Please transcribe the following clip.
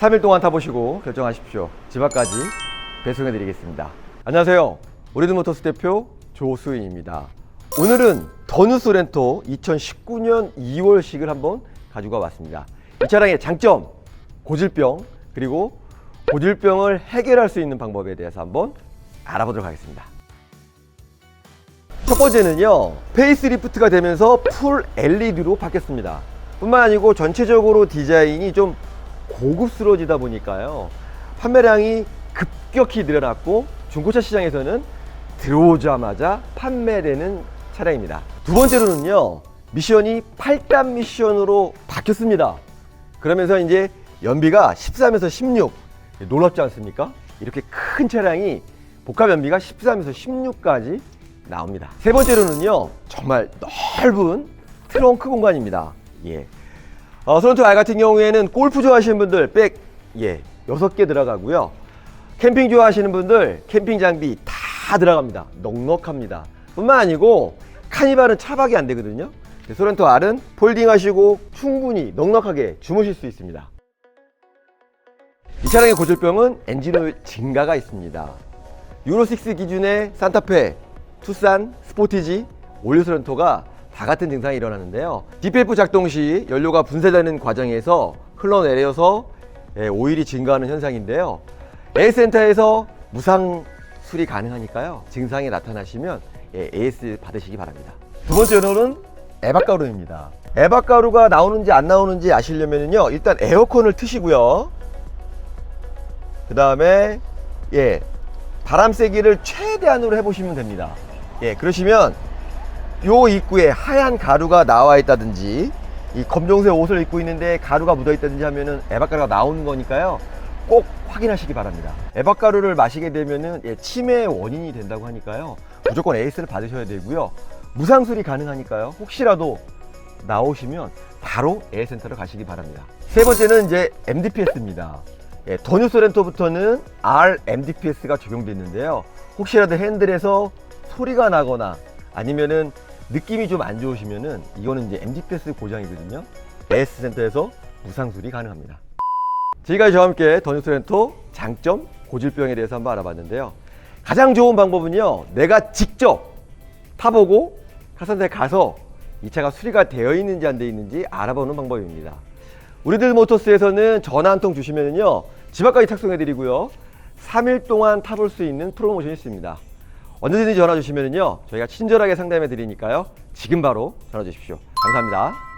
3일 동안 타보시고 결정하십시오. 집 앞까지 배송해 드리겠습니다. 안녕하세요. 우리드모터스 대표 조수인입니다. 오늘은 더누스 렌토 2019년 2월식을 한번 가지고 왔습니다. 이 차량의 장점, 고질병, 그리고 고질병을 해결할 수 있는 방법에 대해서 한번 알아보도록 하겠습니다. 첫 번째는요, 페이스리프트가 되면서 풀 LED로 바뀌었습니다. 뿐만 아니고 전체적으로 디자인이 좀 고급스러워지다 보니까요, 판매량이 급격히 늘어났고, 중고차 시장에서는 들어오자마자 판매되는 차량입니다. 두 번째로는요, 미션이 8단 미션으로 바뀌었습니다. 그러면서 이제 연비가 13에서 16, 놀랍지 않습니까? 이렇게 큰 차량이 복합 연비가 13에서 16까지 나옵니다. 세 번째로는요, 정말 넓은 트렁크 공간입니다. 예. 어, 소렌토 R 같은 경우에는 골프 좋아하시는 분들 백, 예, 6개 들어가고요. 캠핑 좋아하시는 분들 캠핑 장비 다 들어갑니다. 넉넉합니다. 뿐만 아니고 카니발은 차박이 안 되거든요. 소렌토 R은 폴딩 하시고 충분히 넉넉하게 주무실 수 있습니다. 이 차량의 고질병은 엔진오일 증가가 있습니다. 유로 6 기준의 산타페, 투싼, 스포티지, 올류 소렌토가 다 같은 증상이 일어나는데요. DPF 작동 시 연료가 분쇄되는 과정에서 흘러내려서 예, 오일이 증가하는 현상인데요. A센터에서 무상 수리 가능하니까요. 증상이 나타나시면 예, AS 받으시기 바랍니다. 두 번째로는 에바가루입니다. 에바가루가 나오는지 안 나오는지 아시려면요. 일단 에어컨을 트시고요. 그 다음에 예 바람 세기를 최대한으로 해보시면 됩니다. 예 그러시면 요 입구에 하얀 가루가 나와 있다든지 이 검정색 옷을 입고 있는데 가루가 묻어 있다든지 하면은 에바가루가 나오는 거니까요. 꼭 확인하시기 바랍니다. 에바가루를 마시게 되면은 예, 치매의 원인이 된다고 하니까요. 무조건 에이스를 받으셔야 되고요. 무상 수리 가능하니까요. 혹시라도 나오시면 바로 에어센터로 가시기 바랍니다. 세 번째는 이제 MDPS입니다. 예, 더뉴스 렌토부터는 RMDPS가 적용됐는데요. 혹시라도 핸들에서 소리가 나거나 아니면은 느낌이 좀 안 좋으시면은 이거는 이제 MDPS 고장이거든요. AS 센터에서 무상 수리 가능합니다. 지금까지 저와 함께 더뉴스 렌토 장점, 고질병에 대해서 한번 알아봤는데요. 가장 좋은 방법은요. 내가 직접 타보고 카센터에 가서 이 차가 수리가 되어 있는지 안 되어 있는지 알아보는 방법입니다. 우리들 모터스에서는 전화 한 통 주시면요. 집 앞까지 착송해 드리고요. 3일 동안 타볼 수 있는 프로모션이 있습니다. 언제든지 전화 주시면요. 저희가 친절하게 상담해 드리니까요. 지금 바로 전화 주십시오. 감사합니다.